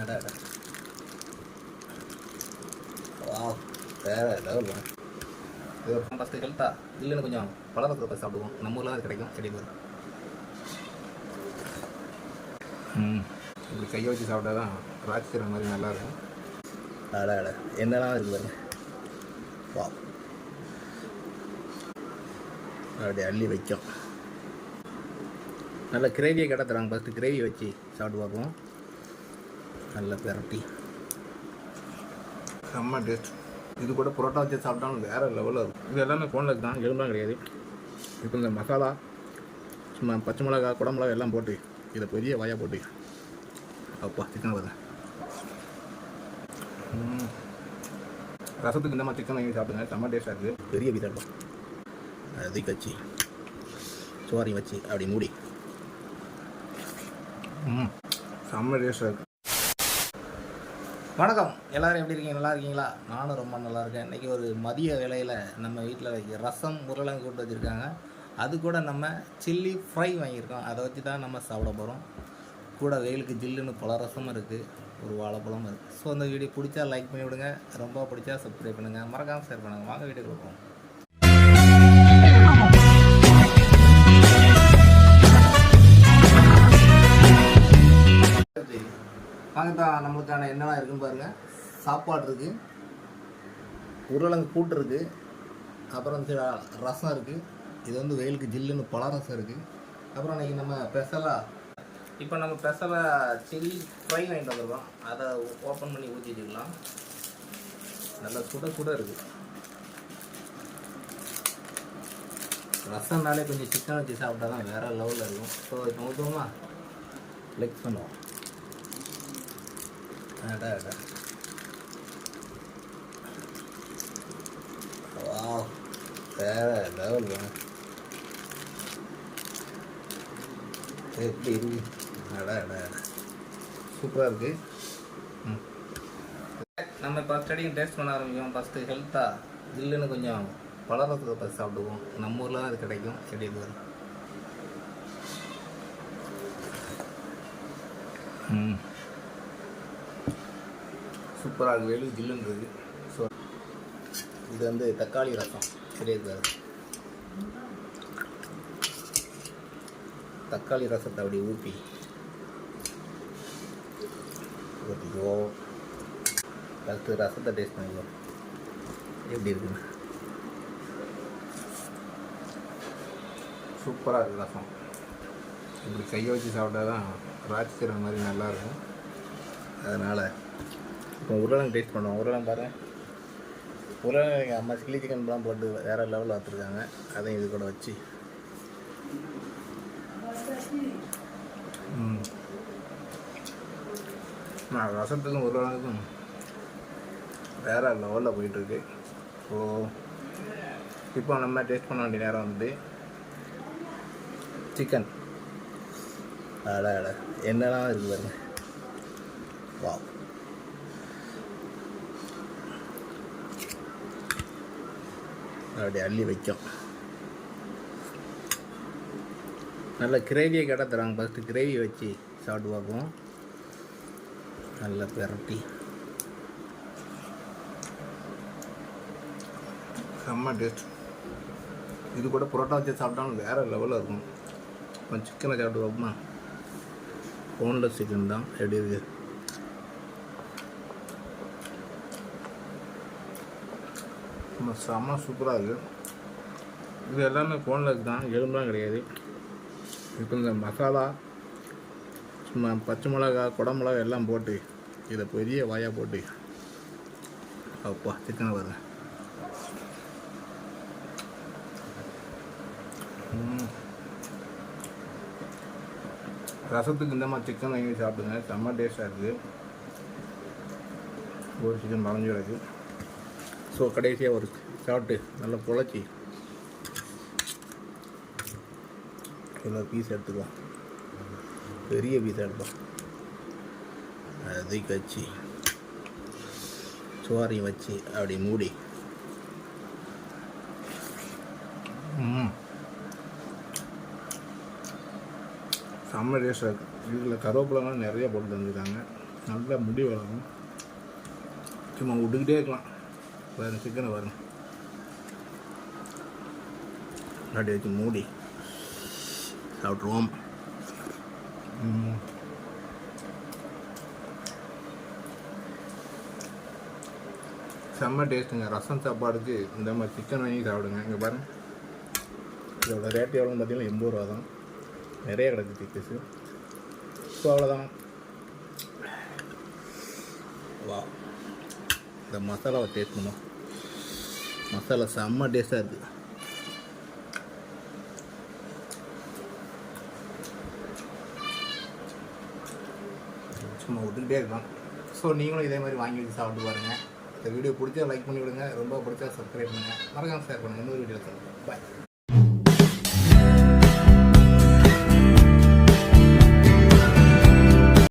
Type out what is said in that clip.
அட வா வேற லெவல் ஃபஸ்ட்டு ஹெல்த்தா இல்லைன்னு கொஞ்சம் பலரத்தை போய் சாப்பிடுவோம். நம்ம ஊரில் அது கிடைக்கும் செடி வரும் ம். இப்படி கையை வச்சு சாப்பிட்டா தான் ராட்சிக்கிற மாதிரி நல்லா இருக்கும். அட அட. என்னெல்லாம் இருக்கு பாருங்க. வா அப்படி அள்ளி வைக்கும். நல்ல கிரேவியை கடை தராங்க. ஃபஸ்ட்டு கிரேவி வச்சு சாப்பிட்டு பார்ப்போம். நல்ல பெரட்டி செம்ம டேஸ்ட் இது கூட புரோட்டா வச்சு சாப்பிட்டாலும் வேறு லெவலில் இருக்கும். இது எல்லாமே கோனில் தான் எலும்புலாம் கிடையாது. இப்போ இந்த மசாலா சும்மா பச்சை மிளகா குடமிளகா எல்லாம் போட்டு இதை பெரிய வாயாக போட்டு. அப்பா சிக்கன் வருது ரசத்துக்கு இந்த மாதிரி சிக்கன் வாங்கி சாப்பிடுங்க. செம்ம டேஸ்ட்டாக இருக்குது. பெரிய விதம் அது கச்சி. சோறையும் வச்சு அப்படி மூடி. ம். செம்ம டேஸ்ட்டாக இருக்குது வணக்கம். எல்லோரும் எப்படி இருக்கீங்க? நல்லா இருக்கீங்களா? நானும் ரொம்ப நல்லா இருக்கேன். இன்றைக்கி ஒரு மதிய வேலையில் நம்ம வீட்டில் ரசம் உருளைங்க கூட்டு வச்சுருக்காங்க. அது கூட நம்ம சில்லி ஃப்ரை வாங்கியிருக்கோம். அதை வச்சு தான் நம்ம சாப்பிட போகிறோம் கூட வெயிலுக்கு ஜில்லுன்னு பல ரசமும் இருக்குது ஒரு வாழைப்பழமும் இருக்குது ஸோ அந்த வீடியோ பிடிச்சா லைக் பண்ணி விடுங்க. ரொம்ப பிடிச்சா சப்ஸ்கிரைப் பண்ணுங்கள் மறக்காமல் ஷேர் பண்ணுங்கள் வாங்க வீடியோ கொடுப்போம் வாங்கத்தான் நம்மளுக்கான என்னெல்லாம் இருக்குன்னு பாருங்கள் சாப்பாடு இருக்குது உருளைங்க கூட்டு இருக்குது அப்புறம் சில ரசம் இருக்குது இது வந்து வெயிலுக்கு ஜில்லுன்னு பல ரசம் இருக்குது அப்புறம் இன்றைக்கி நம்ம பெசலா இப்போ நம்ம பெசலா சில்லி ஃப்ரை வாங்கிட்டு வந்துருக்கோம். அதை ஓப்பன் பண்ணி ஊற்றி வச்சுக்கலாம். நல்லா சுட சுட இருக்குது ரசம்னாலே கொஞ்சம் சிக்கன் வச்சு சாப்பிட்டா தான் வேறு லெவலில் இருக்கும். ஸோ இப்போ ஊற்றுவோமா லைக் பண்ணுவோம். அட அட வேற லெவல் எப்படி இருக்கு அட அட சூப்பராக இருக்கு ம் நம்ம இப்போ ஸ்டடிங் டேஸ்ட் பண்ண ஆரம்பிக்கும் ஃபஸ்ட்டு ஹெல்த்தாக ஜில்லுன்னு கொஞ்சம் பலரத்துக்கு ஃபஸ்ட் சாப்பிடுவோம் நம்ம ஊரில் தான் அது கிடைக்கும் எப்படி இது வரும் ம் சூப்பராக இருக்குது வெளுக்கு ஜில்லுன்னு ஸோ இது வந்து தக்காளி ரசம். சரியா தக்காளி ரசத்தை அப்படி ஊற்றி ஊற்றிக்கோ அடுத்து ரசத்தை டேஸ்ட் பண்ணிக்கோ. எப்படி இருக்குன்னு. சூப்பராக இருக்குது ரசம். இப்படி கையை வச்சு சாப்பிட்டா தான் ராட்சிக்கிற மாதிரி நல்லாயிருக்கும் அதனால் இப்போ உருளைங்க டேஸ்ட் பண்ணுவோம். உருளைங்க பாரு. உருளைங்க எங்கள் அம்மா சில்லி சிக்கன்லாம் போட்டு வேறு லெவலில் வச்சுருக்காங்க அதையும் இது கூட வச்சு. நான் ரசத்துக்கும் உருளைக்கும் வேறு லெவலில் போயிட்டுருக்கு. ஸோ இப்போ நம்ம டேஸ்ட் பண்ண வேண்டிய நேரம் வந்து சிக்கன் அட அட. என்னெல்லாம் இருக்குது பாருங்க. வா அப்படி அள்ளி வைக்கும். நல்ல கிரேவியை கடை தராங்க ஃபஸ்ட்டு கிரேவி வச்சு சாப்பிட்டு பார்ப்போம். நல்ல பெரட்டி. செம்ம டேஸ்ட் இது கூட புரோட்டா வச்சு சாப்பிட்டாலும் வேறு லெவலில் இருக்கும். கொஞ்சம் சிக்கனை சாப்பிட்டு பார்ப்போமா? போன்லெஸ் சிக்கன் தான். எப்படி இருக்குது செம்ம சூப்பராக இருக்குது இது எல்லாமே போன்லெஸ் தான். எலும்புலாம் கிடையாது. இப்போ இந்த மசாலா சும்மா பச்சை மிளகா குடமிளகா எல்லாம் போட்டு இதை பெரிய வாயாக போட்டு அப்பா சிக்கனை வருது ரசத்துக்கு இந்த மாதிரி சிக்கன் வாங்கி சாப்பிடுங்க. செம்ம டேஸ்ட்டாக இருக்குது ஒரு சிக்கன் மறைஞ்சு கிடக்கு. ஸோ கடைசியாக ஒரு சாப்பிட்டு நல்லா பொழைச்சி இவ்வளோ பீஸ் எடுத்துக்கலாம். பெரிய பீஸ் எடுப்போம் அதை கச்சி சோறையும் வச்சு அப்படி மூடி. செம்ம டேஸ்டாக இருக்குது இதில் கருவேப்பிலாம் நிறைய போட்டு தந்துருக்காங்க. நல்லா முடி வளரும். சும்மா விட்டுக்கிட்டே இருக்கலாம். பாருங்க சிக்கனை பாருங்க. அப்படி வச்சு மூடி. சாப்பிட்ருவோம் செம்ம டேஸ்ட்டுங்க. ரசம் சாப்பாடுக்கு இந்த மாதிரி சிக்கன் வாங்கி சாப்பிடுங்க. இங்கே பாருங்கள் இதோட ரேட் எவ்வளோன்னு பார்த்தீங்கன்னா எண்பது ரூபா தான். நிறைய கிடக்கு சிக்கஸு ஸோ அவ்வளோதான் வா. இந்த மசாலாவை டேஸ்ட் பண்ணும் மசாலா செம்ம டேஸ்ட்டாக இருக்குது சும்மா விட்டுக்கிட்டே இருக்கலாம். ஸோ நீங்களும் இதே மாதிரி வாங்கி வச்சு சாப்பிட்டு பாருங்கள் இந்த வீடியோ பிடிச்சா லைக் பண்ணி விடுங்க ரொம்ப பிடிச்சா சப்ஸ்கிரைப் பண்ணுங்கள் மறக்காமல் ஷேர் பண்ணுங்கள் இன்னொரு வீடியோ சொல்லுங்கள் பாய்